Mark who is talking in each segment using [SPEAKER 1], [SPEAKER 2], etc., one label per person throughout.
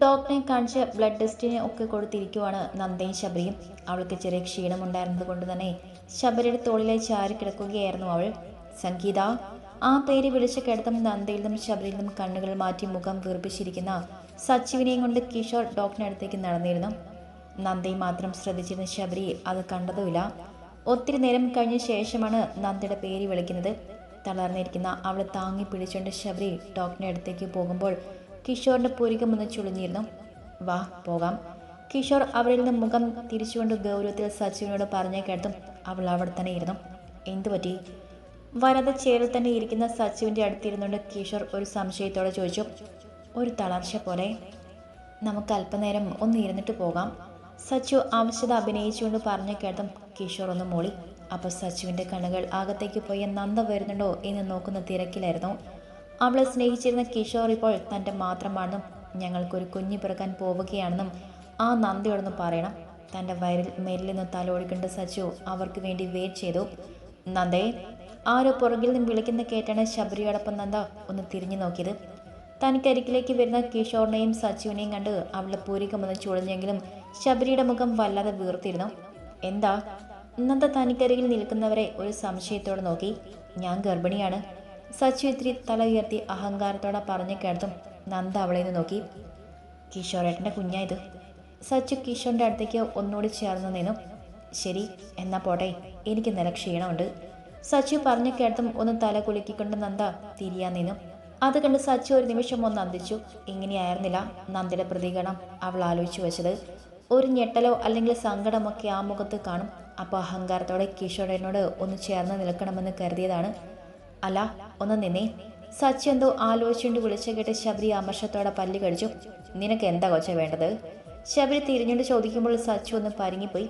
[SPEAKER 1] ഡോക്ടറെ കാണിച്ച് ബ്ലഡ് ടെസ്റ്റിന് ഒക്കെ കൊടുത്തിരിക്കുവാണ് നന്ദയും ശബരിയും. അവൾക്ക് ചെറിയ ക്ഷീണമുണ്ടായിരുന്നത് കൊണ്ട് തന്നെ ശബരിയുടെ തോളിലെ ചാരി കിടക്കുകയായിരുന്നു അവൾ. സംഗീത ആ പേര് വിളിച്ച കിടത്തും നന്ദയിൽ നിന്നും ശബരിയിൽ നിന്നും കണ്ണുകൾ മാറ്റി മുഖം വീർപ്പിച്ചിരിക്കുന്ന സച്ചിവിനെയും കൊണ്ട് കിഷോർ ഡോക്ടറിനടുത്തേക്ക് നടന്നിരുന്നു. നന്ദയെ മാത്രം ശ്രദ്ധിച്ചിരുന്ന ശബരി അത് കണ്ടതുമില്ല. ഒത്തിരി നേരം കഴിഞ്ഞ ശേഷമാണ് നന്ദയുടെ പേര് വിളിക്കുന്നത്. തളർന്നിരിക്കുന്ന അവളെ താങ്ങി പിടിച്ചുകൊണ്ട് ശബരി ഡോക്ടറിന്റെ അടുത്തേക്ക് പോകുമ്പോൾ കിഷോറിന്റെ പുരികം ഒന്ന് ചുളിഞ്ഞിരുന്നു വാ പോകാം. കിഷോർ അവരിൽ നിന്ന് മുഖം തിരിച്ചുകൊണ്ട് ഗൗരവത്തിൽ സച്ചിനോട് പറഞ്ഞേ കേട്ടും അവൾ അവിടെ തന്നെ ഇരുന്നു. എന്തു പറ്റി? വരത ചേരിൽ തന്നെ ഇരിക്കുന്ന സച്ചുവിന്റെ അടുത്തിരുന്നുകൊണ്ട് കിഷോർ ഒരു സംശയത്തോടെ ചോദിച്ചു ഒരു തളർച്ച പോലെ. നമുക്ക് അല്പനേരം ഒന്ന് ഇരുന്നിട്ട് പോകാം. സച്ചു ആവശ്യത അഭിനയിച്ചുകൊണ്ട് പറഞ്ഞ കേട്ടും കിഷോർ ഒന്ന് മൂളി. അപ്പോൾ സച്ചുവിന്റെ കണ്ണുകൾ അകത്തേക്ക് പോയി നന്ദ വരുന്നുണ്ടോ എന്ന് നോക്കുന്ന തിരക്കിലായിരുന്നു. അവളെ സ്നേഹിച്ചിരുന്ന കിഷോർ ഇപ്പോൾ തന്റെ മാത്രമാണെന്നും ഞങ്ങൾക്കൊരു കുഞ്ഞു പിറക്കാൻ പോവുകയാണെന്നും ആ നന്ദിയോടൊന്ന് പറയണം. തന്റെ വയറിൽ മെല്ലിന്ന് തലോടിക്കൊണ്ട് സജു അവർക്ക് വേണ്ടി വെയിറ്റ് ചെയ്തു. നന്ദേ ആരോ പുറകിൽ നിന്ന് വിളിക്കുന്ന കേട്ടാണ് ശബരിയോടൊപ്പം നന്ദ ഒന്ന് തിരിഞ്ഞു നോക്കിയത്. തനിക്കരികിലേക്ക് വരുന്ന കിഷോറിനെയും സച്ചുവിനെയും കണ്ട് അവളുടെ പൂരികമെന്ന് ചുഴഞ്ഞെങ്കിലും ശബരിയുടെ മുഖം വല്ലാതെ വീർത്തിരുന്നു. എന്താ? നന്ദ തനിക്കരികിൽ നിൽക്കുന്നവരെ ഒരു സംശയത്തോടെ നോക്കി. ഞാൻ ഗർഭിണിയാണ്. സച്ചു ഇത്തിരി തല ഉയർത്തി അഹങ്കാരത്തോടെ പറഞ്ഞു കേട്ടും നന്ദ അവളെ നിന്ന് നോക്കി. കിഷോറേട്ടന്റെ കുഞ്ഞായത്? സച്ചു കിഷോറിന്റെ അടുത്തേക്ക് ഒന്നുകൂടി ചേർന്ന് നിന്നു. ശരി എന്നാ പോട്ടെ. എനിക്ക് നില ക്ഷീണമുണ്ട്. സച്ചു പറഞ്ഞു കേട്ടും ഒന്ന് തല കുലുക്കിക്കൊണ്ട് നന്ദ തിരിയാൻ നിന്നു. അത് കണ്ട് സച്ചു ഒരു നിമിഷം ഒന്ന് അന്തിച്ചു. ഇങ്ങനെയായിരുന്നില്ല. നന്ദയുടെ പ്രതികരണം അവൾ ആലോചിച്ചു വെച്ചത്. ഒരു ഞെട്ടലോ അല്ലെങ്കിൽ സങ്കടമൊക്കെ ആ മുഖത്ത് കാണും. അപ്പോൾ അഹങ്കാരത്തോടെ കിഷോറേട്ടനോട് ഒന്ന് ചേർന്ന് നിൽക്കണമെന്ന് കരുതിയതാണ്. അല്ല ഒന്ന് നിന്നേ. സച്ചി എന്തോ ആലോചിച്ചുകൊണ്ട് വിളിച്ചു കേട്ട് ശബരി അമർഷത്തോടെ പല്ല് കടിച്ചു. നിനക്ക് എന്താ കൊച്ച വേണ്ടത്? ശബരി തിരിഞ്ഞുകൊണ്ട് ചോദിക്കുമ്പോൾ സച്ചു ഒന്ന് പരിങ്ങിപ്പോയി.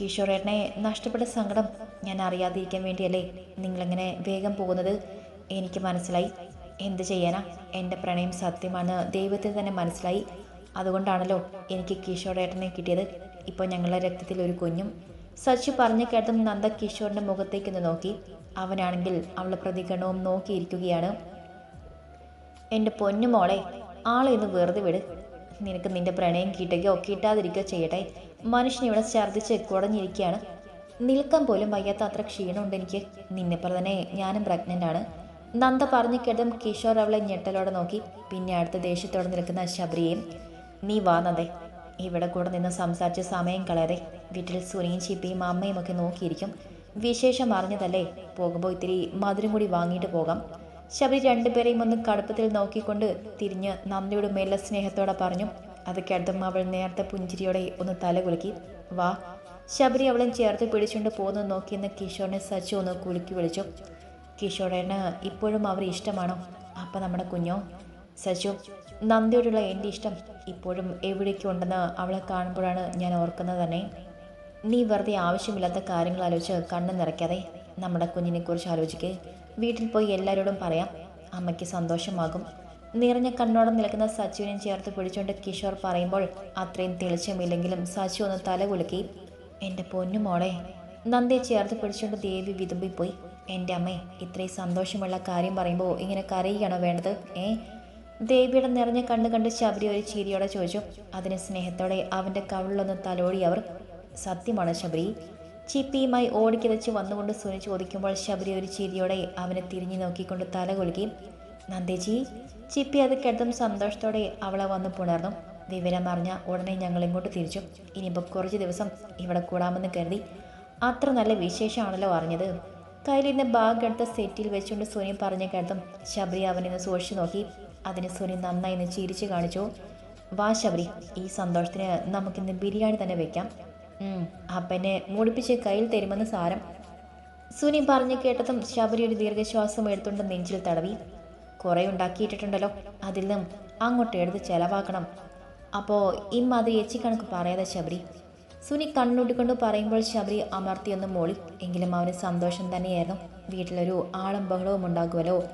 [SPEAKER 1] കിഷോറേട്ടനെ നഷ്ടപ്പെട്ട സങ്കടം ഞാൻ അറിയാതിരിക്കാൻ വേണ്ടിയല്ലേ നിങ്ങളെങ്ങനെ വേഗം പോകുന്നത്? എനിക്ക് മനസ്സിലായി. എന്ത് ചെയ്യാനാ? എന്റെ പ്രണയം സത്യമാണ് ദൈവത്തിൽ തന്നെ മനസ്സിലായി. അതുകൊണ്ടാണല്ലോ എനിക്ക് കിഷോറേട്ടനെ കിട്ടിയത്. ഇപ്പോൾ ഞങ്ങളുടെ രക്തത്തിൽ ഒരു കുഞ്ഞും. സച്ചു പറഞ്ഞു കേട്ടതും നന്ദ കിഷോറിന്റെ മുഖത്തേക്കൊന്ന് നോക്കി. അവനാണെങ്കിൽ അവളുടെ പ്രതികരണവും നോക്കിയിരിക്കുകയാണ്. എന്റെ പൊന്നുമോളെ ആളെ ഇന്ന് വെറുതെ വിട്. നിനക്ക് നിന്റെ പ്രണയം കിട്ടുകയോ കിട്ടാതിരിക്കുകയോ ചെയ്യട്ടെ. മനുഷ്യൻ ഇവിടെ ഛർദ്ദിച്ച് കുടഞ്ഞിരിക്കുകയാണ്. നിൽക്കാൻ പോലും വയ്യാത്ത അത്ര ക്ഷീണമുണ്ട് എനിക്ക്. നിന്നെപ്പോലെ തന്നെ ഞാനും പ്രഗ്നന്റ് ആണ്. നന്ദ പറഞ്ഞു കേട്ടും കിഷോർ അവളെ ഞെട്ടലോടെ നോക്കി. പിന്നെ അടുത്ത ദേഷ്യത്തോടെ നിൽക്കുന്ന ശബരിയെയും നീ വാ നന്ദേ. ഇവിടെ കൂടെ നിന്ന് സംസാരിച്ച് സമയം കളയാതെ. വീട്ടിൽ സുനിയും ചിപ്പിയും അമ്മയും ഒക്കെ നോക്കിയിരിക്കും. വിശേഷം അറിഞ്ഞതല്ലേ? പോകുമ്പോൾ ഇത്തിരി മധുരം കൂടി വാങ്ങിയിട്ട് പോകാം. ശബരി രണ്ടുപേരെയും ഒന്ന് കടുപ്പത്തിൽ നോക്കിക്കൊണ്ട് തിരിഞ്ഞ് നന്ദിയുടെ മേലെ സ്നേഹത്തോടെ പറഞ്ഞു അത് അടുത്തും അവൾ നേരത്തെ പുഞ്ചിരിയോടെ ഒന്ന് തല കുലുക്കി. വാ. ശബരി അവളും ചേർത്ത് പിടിച്ചുകൊണ്ട് പോകുന്നു നോക്കിയെന്ന് കിഷോറിനെ സച്ചു ഒന്ന് കുലുക്കി വിളിച്ചു. കിഷോറേന് ഇപ്പോഴും അവർ ഇഷ്ടമാണോ? അപ്പം നമ്മുടെ കുഞ്ഞോ? സച്ചു നന്ദിയോടുള്ള എന്റെ ഇഷ്ടം ഇപ്പോഴും എവിടേക്കുണ്ടെന്ന് അവളെ കാണുമ്പോഴാണ് ഞാൻ ഓർക്കുന്നത് തന്നെ. നീ വെറുതെ ആവശ്യമില്ലാത്ത കാര്യങ്ങൾ ആലോചിച്ച് കണ്ണു നിറയ്ക്കാതെ നമ്മുടെ കുഞ്ഞിനെക്കുറിച്ച് ആലോചിക്കേ. വീട്ടിൽ പോയി എല്ലാവരോടും പറയാം. അമ്മയ്ക്ക് സന്തോഷമാകും. നിറഞ്ഞ കണ്ണോടെ നിൽക്കുന്ന സച്ചുവിനെ ചേർത്ത് പിടിച്ചുകൊണ്ട് കിഷോർ പറയുമ്പോൾ അത്രയും തെളിച്ചമില്ലെങ്കിലും സച്ചു ഒന്ന് തല കുലുക്കി എന്റെ പൊന്നു മോളെ. നന്ദിയെ ചേർത്ത് പിടിച്ചുകൊണ്ട് ദേവി വിതുമ്പിപ്പോയി. എന്റെ അമ്മേ ഇത്രയും സന്തോഷമുള്ള കാര്യം പറയുമ്പോൾ ഇങ്ങനെ കരയുകയാണോ വേണ്ടത്? ഏ? ദേവിയുടെ നിറഞ്ഞ കണ്ണ് കണ്ട് ശബരി ഒരു ചിരിയോടെ ചോദിച്ചു. അതിന് സ്നേഹത്തോടെ അവന്റെ കവിളിലൊന്ന് തലോടി അവർ. സത്യമാണ് ശബരി. ചിപ്പിയുമായി ഓടിക്കിതച്ച് വന്നുകൊണ്ട് സുനി ചോദിക്കുമ്പോൾ ശബരി ഒരു ചിരിയോടെ അവനെ തിരിഞ്ഞു നോക്കിക്കൊണ്ട് തല കുലുക്കി. നന്ദേജി ചിപ്പി അത് കേട്ടതും സന്തോഷത്തോടെ അവളെ വന്ന് പുണർന്നു. വിവരം അറിഞ്ഞ ഉടനെ ഞങ്ങൾ ഇങ്ങോട്ട് തിരിച്ചു. ഇനിയിപ്പോൾ കുറച്ച് ദിവസം ഇവിടെ കൂടാമെന്ന് കരുതി. അത്ര നല്ല വിശേഷമാണല്ലോ അറിഞ്ഞത്. കയ്യിലിരുന്ന് ബാഗ് എടുത്ത് സെറ്റിൽ വെച്ചുകൊണ്ട് സുനി പറഞ്ഞ കേട്ടതും ശബരി അവനെ സൂക്ഷിച്ചു നോക്കി. അതിന് സുനി നന്നായി ചിരിച്ചു കാണിച്ചു. വാ ശബരി ഈ സന്തോഷത്തിന് നമുക്കിന്ന് ബിരിയാണി തന്നെ വെക്കാം. അപ്പനെ മുടിപ്പിച്ച് കയ്യിൽ തരുമെന്ന് സാരം. സുനി പറഞ്ഞു കേട്ടതും ശബരി ഒരു ദീർഘശ്വാസം എടുത്തുകൊണ്ട് നെഞ്ചിൽ തടവി. കുറേ ഉണ്ടാക്കിയിട്ടിട്ടുണ്ടല്ലോ. അതിൽ നിന്നും അങ്ങോട്ട് എടുത്ത് ചെലവാക്കണം. അപ്പോൾ ഇമ്മാതിരി എച്ചിക്കണക്ക് പറയാതെ ശബരി. സുനി കണ്ണൂട്ടിക്കൊണ്ട് പറയുമ്പോൾ ശബരി അമർത്തിയൊന്ന് മോളി. എങ്കിലും അവന് സന്തോഷം തന്നെയായിരുന്നു. വീട്ടിലൊരു ആളും ബഹളവും ഉണ്ടാകുമല്ലോ.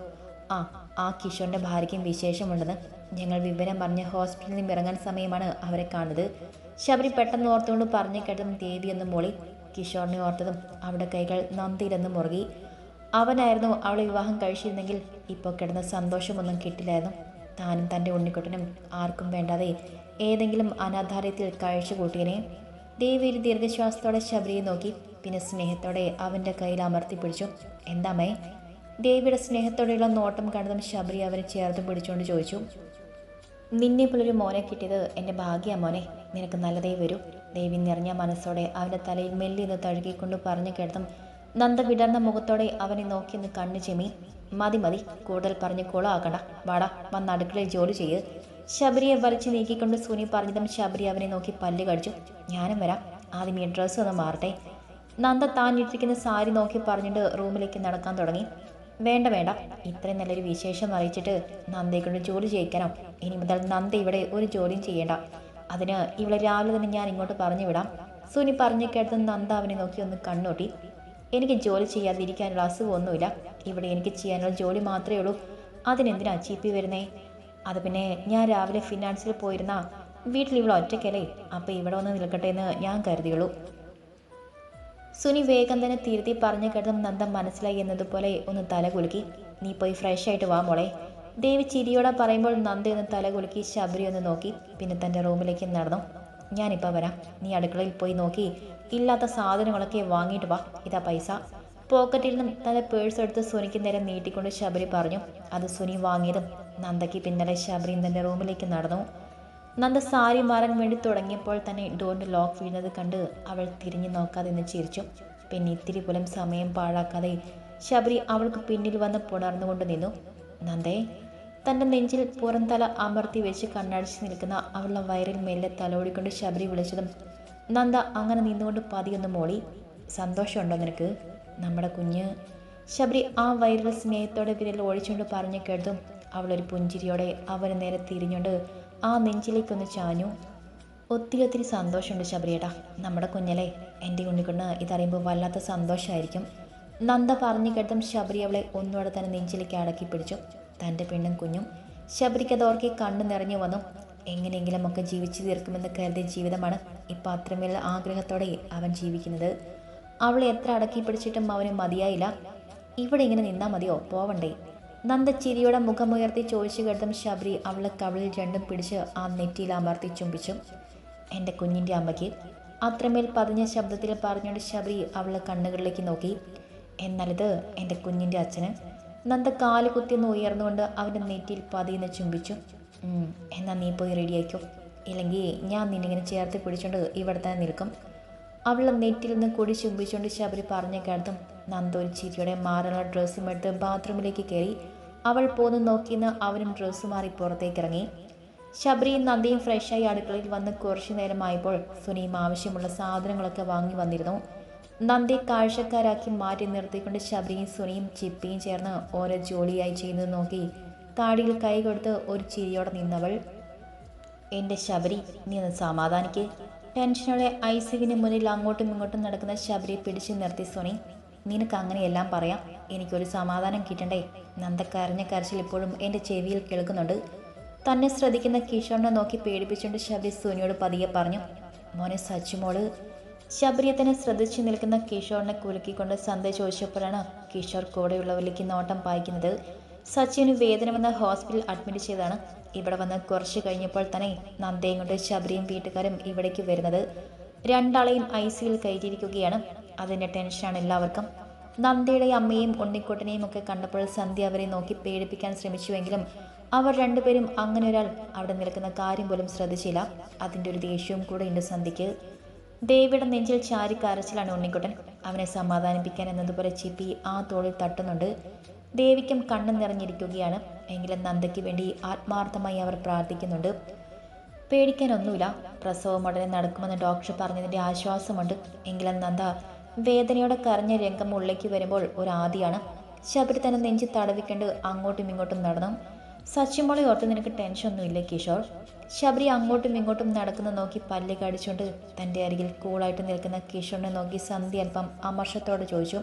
[SPEAKER 1] ആ ആ കിഷോറിന്റെ ഭാര്യയ്ക്കും വിശേഷമുണ്ടെന്ന്. ഞങ്ങൾ വിവരം പറഞ്ഞ് ഹോസ്പിറ്റലിൽ നിന്ന് ഇറങ്ങാൻ സമയമാണ് അവരെ കാണുന്നത്. ശബരി പെട്ടെന്ന് ഓർത്തുകൊണ്ട് പറഞ്ഞു കേട്ടതും ദേവി എന്ന് മോളി കിഷോറിനെ ഓർത്തതും അവളുടെ കൈകൾ നന്ദിയിലെന്ന് മുറുകി. അവനായിരുന്നു അവളെ വിവാഹം കഴിച്ചിരുന്നെങ്കിൽ ഇപ്പോൾ കിടന്ന സന്തോഷമൊന്നും കിട്ടില്ലായിരുന്നു. താനും തന്റെ ഉണ്ണിക്കുട്ടനും ആർക്കും വേണ്ടാതെ ഏതെങ്കിലും അനാഥാലയത്തിൽ കഴിച്ചു കൂട്ടിയനെ. ദേവി ഒരു ദീർഘശ്വാസത്തോടെ ശബരിയെ നോക്കി പിന്നെ സ്നേഹത്തോടെ അവന്റെ കയ്യിൽ അമർത്തി പിടിച്ചു. എന്താമേ ദേവിയുടെ സ്നേഹത്തോടെയുള്ള നോട്ടം കണ്ടതും ശബരി അവരെ ചേർത്ത് പിടിച്ചുകൊണ്ട് ചോദിച്ചു. നിന്നെ പോലൊരു മോനെ കിട്ടിയത് എന്റെ ഭാഗ്യ മോനെ. നിനക്ക് നല്ലതേ വരൂ. ദേവി നിറഞ്ഞ മനസ്സോടെ അവന്റെ തലയിൽ മെല്ലിന്ന് തഴുകിക്കൊണ്ട് പറഞ്ഞു കേട്ടതും നന്ദ വിടർന്ന മുഖത്തോടെ അവനെ നോക്കിയെന്ന് കണ്ണു ചെമി മതി മതി കൂടുതൽ പറഞ്ഞ് കുളമാക്കണ്ട വാടാ വന്ന് അടുക്കളയിൽ ജോലി ചെയ്ത് ശബരിയെ വലിച്ചു നീക്കിക്കൊണ്ട് സുനി പറഞ്ഞതും ശബരി അവനെ നോക്കി പല്ല് കടിച്ചു. ഞാനും വരാം. ആദ്യം ഈ ഡ്രസ്സ് ഒന്ന് മാറട്ടെ. നന്ദ താൻ ഇട്ടിരിക്കുന്ന സാരി നോക്കി പറഞ്ഞിട്ട് റൂമിലേക്ക് നടക്കാൻ തുടങ്ങി. വേണ്ട വേണ്ട. ഇത്രയും നല്ലൊരു വിശേഷം അറിയിച്ചിട്ട് നന്ദയെ ജോലി ചെയ്യിക്കണം. ഇനി മുതൽ നന്ദ ഇവിടെ ഒരു ജോലിയും ചെയ്യേണ്ട. അതിന് ഇവിടെ രാവിലെ തന്നെ ഞാൻ ഇങ്ങോട്ട് പറഞ്ഞു വിടാം. സുനി പറഞ്ഞു കേട്ടത് നന്ദ അവനെ നോക്കി ഒന്ന് കണ്ണോട്ടി. എനിക്ക് ജോലി ചെയ്യാതിരിക്കാനുള്ള അസുഖമൊന്നുമില്ല. ഇവിടെ എനിക്ക് ചെയ്യാനുള്ള ജോലി മാത്രമേ ഉള്ളൂ. അതിനെന്തിനാ ചീപ്പി വരുന്നേ? അത് പിന്നെ ഞാൻ രാവിലെ ഫിനാൻസിൽ പോയിരുന്ന വീട്ടിൽ ഇവിടെ ഒറ്റയ്ക്കല്ലേ? അപ്പോൾ ഇവിടെ വന്ന് നിൽക്കട്ടെ എന്ന് ഞാൻ കരുതിയുള്ളൂ. സുനി വേഗം തന്നെ തിരുത്തി പറഞ്ഞു കേട്ടതും നന്ദ മനസ്സിലായി എന്നതുപോലെ ഒന്ന് തല കുലുക്കി. നീ പോയി ഫ്രഷ് ആയിട്ട് വാ മോളെ. ദേവി ചിരിയോടെ പറയുമ്പോൾ നന്ദ ഒന്ന് തല കുലുക്കി ശബരി ഒന്ന് നോക്കി. പിന്നെ തന്റെ റൂമിലേക്ക് നടന്നു. ഞാനിപ്പോൾ വരാം. നീ അടുക്കളയിൽ പോയി നോക്കി. ഇല്ലാത്ത സാധനങ്ങളൊക്കെ വാങ്ങിയിട്ട് വാ. ഇതാ പൈസ. പോക്കറ്റിൽ നിന്നും തന്റെ പേഴ്സ് എടുത്ത് സുനിക്ക് നേരെ നീട്ടിക്കൊണ്ട് ശബരി പറഞ്ഞു. അത് സുനി വാങ്ങിയതും നന്ദയ്ക്ക് പിന്നലെ ശബരി തന്റെ റൂമിലേക്ക് നടന്നു. നന്ദ സാരി മാറാൻ വേണ്ടി തുടങ്ങിയപ്പോൾ തന്നെ ഡോറിന്റെ ലോക്ക് വീഴുന്നത് കണ്ട് അവൾ തിരിഞ്ഞു നോക്കാതെ നിന്ന് ചിരിച്ചു. പിന്നെ ഇത്തിരി പോലും സമയം പാഴാക്കാതെ ശബരി അവൾക്ക് പിന്നിൽ വന്ന് പുണർന്നുകൊണ്ട് നിന്നു. നന്ദേ തന്റെ നെഞ്ചിൽ പുറം തല അമർത്തി വെച്ച് കണ്ണടിച്ച് നിൽക്കുന്ന അവളുടെ വയറിൽ മെല്ലെ തലോടിക്കൊണ്ട് ശബരി വിളിച്ചതും നന്ദ അങ്ങനെ നിന്നുകൊണ്ട് പതിയൊന്ന് മോളി സന്തോഷമുണ്ടോ നിനക്ക്? നമ്മുടെ കുഞ്ഞ്? ശബരി ആ വയറിൽ സ്നേഹത്തോടെ വിരൽ ഒഴിച്ചുകൊണ്ട് പറഞ്ഞു കേട്ടതും അവളൊരു പുഞ്ചിരിയോടെ അവന് നേരെ തിരിഞ്ഞുകൊണ്ട് ആ നെഞ്ചിലേക്കൊന്ന് ചാഞ്ഞു. ഒത്തിരി ഒത്തിരി സന്തോഷമുണ്ട് ശബരിയേട്ടാ നമ്മുടെ കുഞ്ഞലെ എന്റെ ഉണ്ണിക്കുണ്ണ് ഇതറിയുമ്പോൾ വല്ലാത്ത സന്തോഷമായിരിക്കും നന്ദ പറഞ്ഞു കേട്ടും ശബരി അവളെ ഒന്നുകൂടെ തന്നെ നെഞ്ചിലേക്ക് അടക്കി പിടിച്ചു. തന്റെ പെണ്ണും കുഞ്ഞും ശബരിക്ക് അതോർക്കെ കണ്ണു നിറഞ്ഞു വന്നു. എങ്ങനെയെങ്കിലും ഒക്കെ ജീവിച്ചു തീർക്കുമെന്ന് കരുതിയ ജീവിതമാണ് ഇപ്പം അത്രമേൽ ആഗ്രഹത്തോടെ അവൻ ജീവിക്കുന്നത്. അവളെ എത്ര അടക്കി പിടിച്ചിട്ടും അവന് മതിയായില്ല. ഇവിടെ ഇങ്ങനെ നിന്നാൽ മതിയോ? പോവണ്ടേ? നന്ദ മുഖമുയർത്തി ചോദിച്ചു കേട്ടതും ശബരി അവളെ കവിളിൽ രണ്ടും പിടിച്ച് ആ നെറ്റിയിൽ അമർത്തി ചുംബിച്ചു. എന്റെ കുഞ്ഞിന്റെ അമ്മയ്ക്ക്? അത്രമേൽ പതിഞ്ഞ ശബ്ദത്തിൽ പറഞ്ഞുകൊണ്ട് ശബരി അവളെ കണ്ണുകളിലേക്ക് നോക്കി. എന്നാലിത് എന്റെ കുഞ്ഞിന്റെ അച്ഛന്? നന്ദ കാൽ കുത്തിയൊന്ന് ഉയർന്നുകൊണ്ട് അവന്റെ നെറ്റിയിൽ പതിയെന്ന് ചുംബിച്ചു. എന്നാൽ നീ പോയി റെഡിയായിക്കോ. ഇല്ലെങ്കിൽ ഞാൻ നിന്നിങ്ങനെ ചേർത്ത് പിടിച്ചുകൊണ്ട് ഇവിടെ തന്നെ നിൽക്കും. അവളെ നെറ്റിൽ നിന്ന് കൂടി ചുംബിച്ചുകൊണ്ട് ശബരി പറഞ്ഞ കേട്ടതും നന്ദ ഒരു ചിരിയുടെ മാറുള്ള ഡ്രസ്സും എടുത്ത് ബാത്റൂമിലേക്ക് കയറി. അവൾ പോന്ന് നോക്കിയെന്ന് അവനും ഡ്രസ്സ് മാറി പുറത്തേക്കിറങ്ങി. ശബരിയും നന്ദിയും ഫ്രഷായി അടുക്കളയിൽ വന്ന് കുറച്ചു നേരമായപ്പോൾ സുനിയും ആവശ്യമുള്ള സാധനങ്ങളൊക്കെ വാങ്ങി വന്നിരുന്നു. നന്ദി കാഴ്ചക്കാരാക്കി മാറ്റി നിർത്തിക്കൊണ്ട് ശബരിയും സുനിയും ചിപ്പിയും ചേർന്ന് ഓരോ ജോലിയായി ചെയ്യുന്നത് നോക്കി താടിയിൽ കൈ കൊടുത്ത് ഒരു ചിരിയോടെ നിന്നവൾ എന്റെ ശബരി നീ ഒന്ന് സമാധാനിക്ക്. ടെൻഷനോടെ ഐസിവിന് മുന്നിൽ അങ്ങോട്ടും ഇങ്ങോട്ടും നടക്കുന്ന ശബരിയെ പിടിച്ചു നിർത്തി സോണി നിനക്ക് അങ്ങനെയെല്ലാം പറയാം. എനിക്കൊരു സമാധാനം കിട്ടണ്ടേ? നന്ദ കരച്ചിൽ ഇപ്പോഴും എന്റെ ചെവിയിൽ കേൾക്കുന്നുണ്ട്. തന്നെ ശ്രദ്ധിക്കുന്ന കിഷോറിനെ നോക്കി പേടിപ്പിച്ചുകൊണ്ട് ശബരി സോനിയോട് പതിയെ പറഞ്ഞു മോനെ സച്ചുമോൾ. ശബരിയെ തന്നെ ശ്രദ്ധിച്ചു നിൽക്കുന്ന കിഷോറിനെ കുലുക്കിക്കൊണ്ട് സന്ധ്യ ചോദിച്ചപ്പോഴാണ് കിഷോർ കൂടെയുള്ളവരിലേക്ക് നോട്ടം പായിക്കുന്നത്. സച്ചിന് വേദന വന്ന ഹോസ്പിറ്റലിൽ അഡ്മിറ്റ് ചെയ്താണ് ഇവിടെ വന്ന് കുറച്ച് കഴിഞ്ഞപ്പോൾ തന്നെ നന്ദയും കൊണ്ട് ശബരിയും വീട്ടുകാരും ഇവിടേക്ക് വരുന്നത്. രണ്ടാളെയും ഐ സിയിൽ കയറ്റിയിരിക്കുകയാണ്. അതിന്റെ ടെൻഷനാണ് എല്ലാവർക്കും. നന്ദയുടെ അമ്മയും ഉണ്ണിക്കുട്ടനെയും ഒക്കെ കണ്ടപ്പോൾ സന്ധ്യ അവരെ നോക്കി പേടിപ്പിക്കാൻ ശ്രമിച്ചുവെങ്കിലും അവർ രണ്ടുപേരും അങ്ങനെ ഒരാൾ അവിടെ നിൽക്കുന്ന കാര്യം പോലും ശ്രദ്ധിച്ചില്ല. അതിന്റെ ഒരു ദേഷ്യവും കൂടെ ഉണ്ട് സന്ധ്യയ്ക്ക്. ദേവിയുടെ നെഞ്ചിൽ ചാരി കരച്ചിലാണ് ഉണ്ണിക്കുട്ടൻ. അവനെ സമാധാനിപ്പിക്കാൻ എന്നതുപോലെ ചിപ്പി ആ തോളിൽ തട്ടുന്നുണ്ട്. ദേവിക്കും കണ്ണു നിറഞ്ഞിരിക്കുകയാണ്. എങ്കിലും നന്ദയ്ക്ക് വേണ്ടി ആത്മാർത്ഥമായി അവർ പ്രാർത്ഥിക്കുന്നുണ്ട്. പേടിക്കാനൊന്നുമില്ല. പ്രസവം ഉടനെ നടക്കുമെന്ന് ഡോക്ടർ പറഞ്ഞതിന്റെ ആശ്വാസമുണ്ട്. എങ്കിലും നന്ദ വേദനയോടെ കരഞ്ഞ രംഗം ഉള്ളിലേക്ക് വരുമ്പോൾ ഒരു ആദിയാണ് ശബരി തന്നെ നെഞ്ചി തടവിക്കൊണ്ട് അങ്ങോട്ടും ഇങ്ങോട്ടും നടന്നു. സച്ചിമോളെ ഓർത്ത് നിനക്ക് ടെൻഷനൊന്നും ഇല്ലേ കിഷോർ? ശബരി അങ്ങോട്ടും ഇങ്ങോട്ടും നടക്കുന്ന നോക്കി പല്ല് കടിച്ചുകൊണ്ട് തന്റെ അരികിൽ കൂളായിട്ട് നിൽക്കുന്ന കിഷോറിനെ നോക്കി സന്ധ്യ അല്പം അമർഷത്തോടെ ചോദിച്ചു.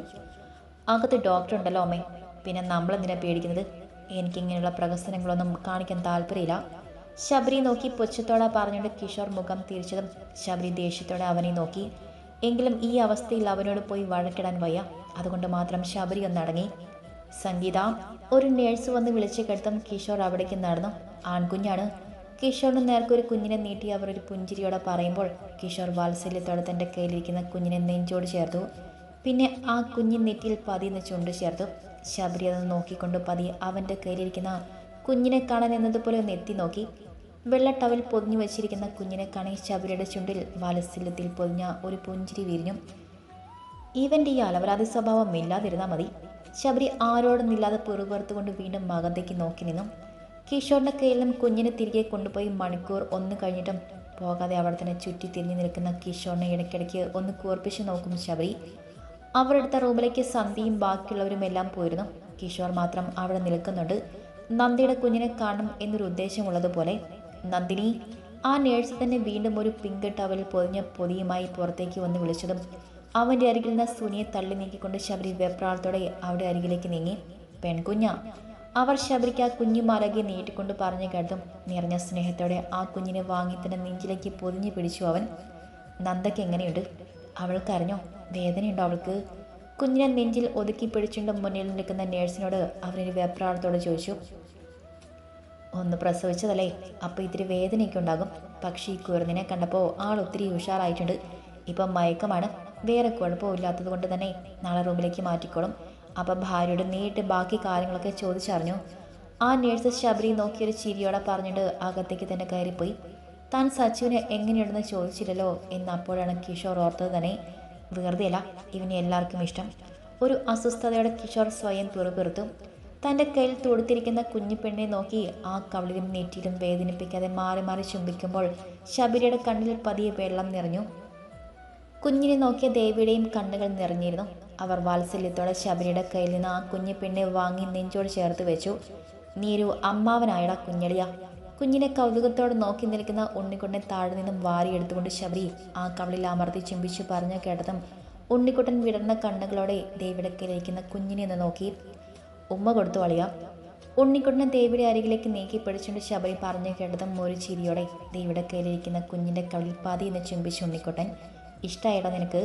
[SPEAKER 1] അകത്ത് ഡോക്ടർ ഉണ്ടല്ലോ അമ്മേ. പിന്നെ നമ്മളെന്തിനാ പേടിക്കുന്നത്? എനിക്കിങ്ങനെയുള്ള പ്രകസനങ്ങളൊന്നും കാണിക്കാൻ താല്പര്യമില്ല. ശബരി നോക്കി പുച്ഛത്തോടെ പറഞ്ഞുകൊണ്ട് കിഷോർ മുഖം തിരിച്ചതും ശബരി ദേഷ്യത്തോടെ അവനെ നോക്കി. എങ്കിലും ഈ അവസ്ഥയിൽ അവനോട് പോയി വഴക്കിടാൻ വയ്യ. അതുകൊണ്ട് മാത്രം ശബരി ഒന്നടങ്ങി. സംഗീത ഒരു നേഴ്സ് വന്ന് വിളിച്ചു കിടത്തും കിഷോർ അവിടേക്ക് നടന്നു. ആൺകുഞ്ഞാണ്. കിഷോറിന് നേർക്ക് ഒരു കുഞ്ഞിനെ നീട്ടി അവർ ഒരു പുഞ്ചിരിയോടെ പറയുമ്പോൾ കിഷോർ വാത്സല്യത്തോടെ തന്റെ കയ്യിലിരിക്കുന്ന കുഞ്ഞിനെ നെഞ്ചോട് ചേർത്തു. പിന്നെ ആ കുഞ്ഞിൻ നെറ്റിയിൽ പതിയെന്ന് ചുണ്ട് ചേർത്തു. ശബരി അത് നോക്കിക്കൊണ്ട് പതി അവന്റെ കയ്യിലിരിക്കുന്ന കുഞ്ഞിനെ കാണാൻ എന്നതുപോലെ ഒന്ന് എത്തി നോക്കി. വെള്ള ടവൽ പൊതിഞ്ഞു വച്ചിരിക്കുന്ന കുഞ്ഞിനെ കണയിച്ച് അവരുടെ ചുണ്ടിൽ വാത്സല്യത്തിൽ പൊതിഞ്ഞ ഒരു പുഞ്ചിരി വിരിഞ്ഞു. ഈവന്റെ ഈ അലവരാതി സ്വഭാവം ഇല്ലാതിരുന്നാൽ മതി. ശബരി ആരോടൊന്നില്ലാതെ പെറുപുറത്തുകൊണ്ട് വീണ്ടും മകത്തേക്ക് നോക്കി നിന്നു. കിഷോറിന്റെ കയ്യിലും കുഞ്ഞിനെ തിരികെ കൊണ്ടുപോയി മണിക്കൂർ ഒന്ന് കഴിഞ്ഞിട്ടും പോകാതെ അവിടെ തന്നെ ചുറ്റി തിരിഞ്ഞു നിൽക്കുന്ന കിഷോറിനെ ഇടയ്ക്കിടയ്ക്ക് ഒന്ന് കൂർപ്പിച്ച് നോക്കും ശബരി. അവരെടുത്ത റൂമിലേക്ക് സന്ധ്യയും ബാക്കിയുള്ളവരും എല്ലാം പോയിരുന്നു. കിഷോർ മാത്രം അവിടെ നിൽക്കുന്നുണ്ട്. നന്ദിയുടെ കുഞ്ഞിനെ കാണും എന്നൊരു ഉദ്ദേശമുള്ളതുപോലെ നന്ദിനി ആ നേഴ്സ് തന്നെ വീണ്ടും ഒരു പിങ്ക് ടവലിൽ പൊതിഞ്ഞ പൊതിയുമായി പുറത്തേക്ക് വന്ന് വിളിച്ചതും അവന്റെ അരികിൽ നിന്ന് സുനിയെ തള്ളി നീക്കിക്കൊണ്ട് ശബരി വെപ്രാളത്തോടെ അവിടെ അരികിലേക്ക് നീങ്ങി. പെൺകുഞ്ഞ അവർ ശബരിക്ക് ആ കുഞ്ഞു മാലകെ നീട്ടിക്കൊണ്ട് പറഞ്ഞു കേട്ടതും നിറഞ്ഞ സ്നേഹത്തോടെ ആ കുഞ്ഞിനെ വാങ്ങി തന്നെ നെഞ്ചിലേക്ക് പൊതിഞ്ഞു പിടിച്ചു അവൻ. നന്ദയ്ക്ക് എങ്ങനെയുണ്ട്? അവൾക്കറിഞ്ഞോ? വേദനയുണ്ടോ അവൾക്ക്? കുഞ്ഞിനെ നെഞ്ചിൽ ഒതുക്കി പിടിച്ചുകൊണ്ട് മുന്നിൽ നിൽക്കുന്ന നേഴ്സിനോട് അവനൊരു വെപ്രാളത്തോടെ ചോദിച്ചു. ഒന്ന് പ്രസവിച്ചതല്ലേ? അപ്പോൾ ഇത്തിരി വേദനയൊക്കെ ഉണ്ടാകും. പക്ഷേ ഈ കുരുന്നിനെ കണ്ടപ്പോൾ ആൾ ഒത്തിരി ഉഷാറായിട്ടുണ്ട്. ഇപ്പം മയക്കമാണ്. വേറെ കുഴപ്പമില്ലാത്തത് കൊണ്ട് തന്നെ നാളെ റൂമിലേക്ക് മാറ്റിക്കോളും. അപ്പം ഭാര്യയോട് നേരിട്ട് ബാക്കി കാര്യങ്ങളൊക്കെ ചോദിച്ചറിഞ്ഞു. ആ നേഴ്സ് ശബരി നോക്കിയൊരു ചിരിയോടെ പറഞ്ഞിട്ട് അകത്തേക്ക് തന്നെ കയറിപ്പോയി. താൻ സച്ചുവിനെ എങ്ങനെയുണ്ടെന്ന് ചോദിച്ചില്ലല്ലോ എന്ന് അപ്പോഴാണ് കിഷോർ ഓർത്തത് തന്നെ. വെറുതെയല്ല ഇവന് എല്ലാവർക്കും ഇഷ്ടം. ഒരു അസ്വസ്ഥതയോടെ കിഷോർ സ്വയം പിറുപിറുത്തു തന്റെ കയ്യിൽ തൊടുത്തിരിക്കുന്ന കുഞ്ഞു പെണ്ണെ നോക്കി ആ കവളിലും നെറ്റിയിലും വേദനിപ്പിക്കാതെ മാറി മാറി ചുംബിക്കുമ്പോൾ ശബരിയുടെ കണ്ണിൽ പതിയെ വെള്ളം നിറഞ്ഞു. കുഞ്ഞിനെ നോക്കിയ ദേവിയുടെയും കണ്ണുകൾ നിറഞ്ഞിരുന്നു. അവർ വാത്സല്യത്തോടെ ശബരിയുടെ കയ്യിൽ നിന്ന് ആ കുഞ്ഞു പെണ്ണെ വാങ്ങി നെഞ്ചോട് ചേർത്ത് വെച്ചു. നീരു അമ്മാവനായടാ കുഞ്ഞളിയ. കുഞ്ഞിനെ കൗതുകത്തോടെ നോക്കി നിൽക്കുന്ന ഉണ്ണിക്കുട്ടനെ താഴെ നിന്നും വാരിയെടുത്തുകൊണ്ട് ശബരി ആ കവളിൽ അമർത്തി ചുംബിച്ചു പറഞ്ഞു കേട്ടതും ഉണ്ണിക്കുട്ടൻ വിടർന്ന കണ്ണുകളോടെ ദേവിയുടെ കയ്യിലിരിക്കുന്ന കുഞ്ഞിനെ നോക്കി. ഉമ്മ കൊടുത്തു അളിയ ഉണ്ണിക്കുട്ടനെ ദേവിയുടെ അരികിലേക്ക് നീക്കി പിടിച്ചുകൊണ്ട് ശബരി പറഞ്ഞു കേട്ടതും ഒരു ചിരിയോടെ ദേവിയുടെ കയ്യിലിരിക്കുന്ന കുഞ്ഞിന്റെ കവിളിൽ പാതി എന്ന് ചുംബിച്ചു ഉണ്ണിക്കുട്ടൻ ഇഷ്ടമായിട്ടോ നിനക്ക്.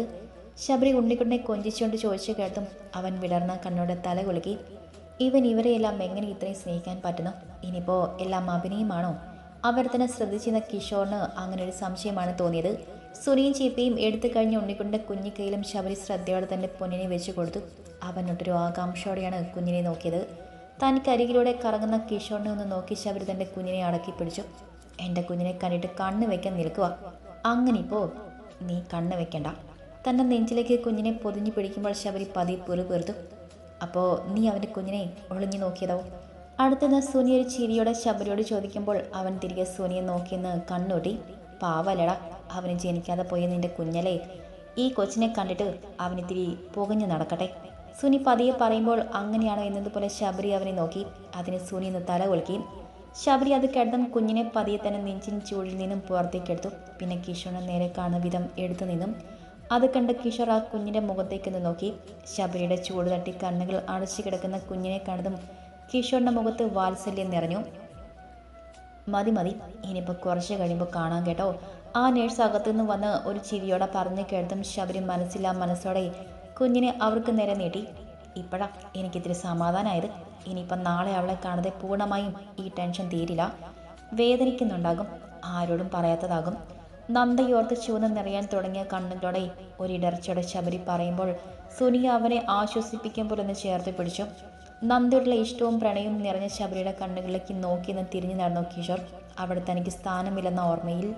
[SPEAKER 1] ശബരി ഉണ്ണിക്കുട്ടനെ കൊഞ്ചിച്ചുകൊണ്ട് ചോദിച്ചു കേട്ടതും അവൻ വിടർന്ന കണ്ണോടെ തല കുലുക്കി ഇവൻ ഇവരെയെല്ലാം എങ്ങനെ ഇത്രയും സ്നേഹിക്കാൻ പറ്റുന്നു? ഇനിയിപ്പോൾ എല്ലാം അഭിനയമാണോ? അവർ തന്നെ ശ്രദ്ധിച്ചിരുന്ന കിഷോറിന് അങ്ങനെ ഒരു സംശയമാണ് തോന്നിയത്. സുനിയും ചീപ്പയും എടുത്തു കഴിഞ്ഞ ഉണ്ണിക്കുട്ടന്റെ കുഞ്ഞിക്കൈയിലും ശബരി ശ്രദ്ധയോടെ തന്നെ പൊന്നിനെ വെച്ചു കൊടുത്തു. അവനൊട്ടൊരു ആകാംക്ഷയോടെയാണ് കുഞ്ഞിനെ നോക്കിയത്. തനിക്ക് അരികിലൂടെ കറങ്ങുന്ന കിഷോറിനെ ഒന്ന് നോക്കി ശബരി തന്റെ കുഞ്ഞിനെ അടക്കി പിടിച്ചു. എന്റെ കുഞ്ഞിനെ കണ്ടിട്ട് കണ്ണ് വെക്കാൻ നിൽക്കുക അങ്ങനെ ഇപ്പോൾ നീ കണ്ണ് വെക്കണ്ട. തന്റെ നെഞ്ചിലേക്ക് കുഞ്ഞിനെ പൊതിഞ്ഞു പിടിക്കുമ്പോൾ ശബരി പതി പെറുപെറുത്തു. അപ്പോൾ നീ അവന്റെ കുഞ്ഞിനെ ഒളിഞ്ഞു നോക്കിയതോ? അടുത്തുനിന്ന് സുനി ഒരു ചിരിയോടെ ശബരിയോട് ചോദിക്കുമ്പോൾ അവൻ തിരികെ സുനിയെ നോക്കിയെന്ന് കണ്ണൂട്ടി. പാവലടാ അവന് ജനിക്കാതെ പോയ നിന്റെ കുഞ്ഞലേ ഈ കൊച്ചിനെ കണ്ടിട്ട് അവനിത്തിരി പുകഞ്ഞു നടക്കട്ടെ. സുനി പതിയെ പറയുമ്പോൾ അങ്ങനെയാണോ എന്നതുപോലെ ശബരി അവനെ നോക്കി. അതിന് സുനി ഒന്ന് തല കൊളുക്കി ശബരി അത് കിടന്നും കുഞ്ഞിനെ പതിയെ തന്നെ നെഞ്ചിൻ ചൂടിൽ നിന്നും പുറത്തേക്കെടുത്തു പിന്നെ കിഷോറിനെ നേരെ കാണുന്ന വിധം എടുത്തു നിന്നും. അത് കണ്ട് കിഷോർ ആ കുഞ്ഞിന്റെ മുഖത്തേക്കൊന്ന് നോക്കി. ശബരിയുടെ ചൂട് തട്ടി കണ്ണുകൾ അടച്ചു കിടക്കുന്ന കുഞ്ഞിനെ കണ്ടതും കിഷോറിന്റെ മുഖത്ത് വാത്സല്യം നിറഞ്ഞു. മതി മതി. ഇനിയിപ്പോൾ കുറച്ച് കഴിയുമ്പോൾ കാണാൻ കേട്ടോ. ആ നേഴ്സ് അകത്തുനിന്ന് വന്ന് ഒരു ചിരിയോടെ പറഞ്ഞു കേട്ടതും ശബരി മനസ്സില്ലാ മനസ്സോടെ കുഞ്ഞിനെ അവർക്ക് നേരെ നീട്ടി. ഇപ്പോഴാ എനിക്കിത്തിരി സമാധാനമായത് ഇനിയിപ്പം നാളെ അവളെ കാണാതെ പൂർണമായും ഈ ടെൻഷൻ തീരില്ല. വേദനിക്കുന്നുണ്ടാകും. ആരോടും പറയാത്തതാകും. നന്ദയോർത്ത് ചുവന്ന് നിറയാൻ തുടങ്ങിയ കണ്ണുകളോടെ ഒരിടർച്ചയുടെ ശബരി പറയുമ്പോൾ സുനി അവനെ ആശ്വസിപ്പിക്കുമ്പോൾ ഒന്ന് ചേർത്ത് പിടിച്ചു. നന്ദയുടെ ഇഷ്ടവും പ്രണയവും നിറഞ്ഞ ശബരിയുടെ കണ്ണുകളിലേക്ക് നോക്കി നിന്ന് തിരിഞ്ഞു നടന്നു കിഷോർ. അവിടെ തനിക്ക് സ്ഥാനമില്ലെന്ന ഓർമ്മയിൽ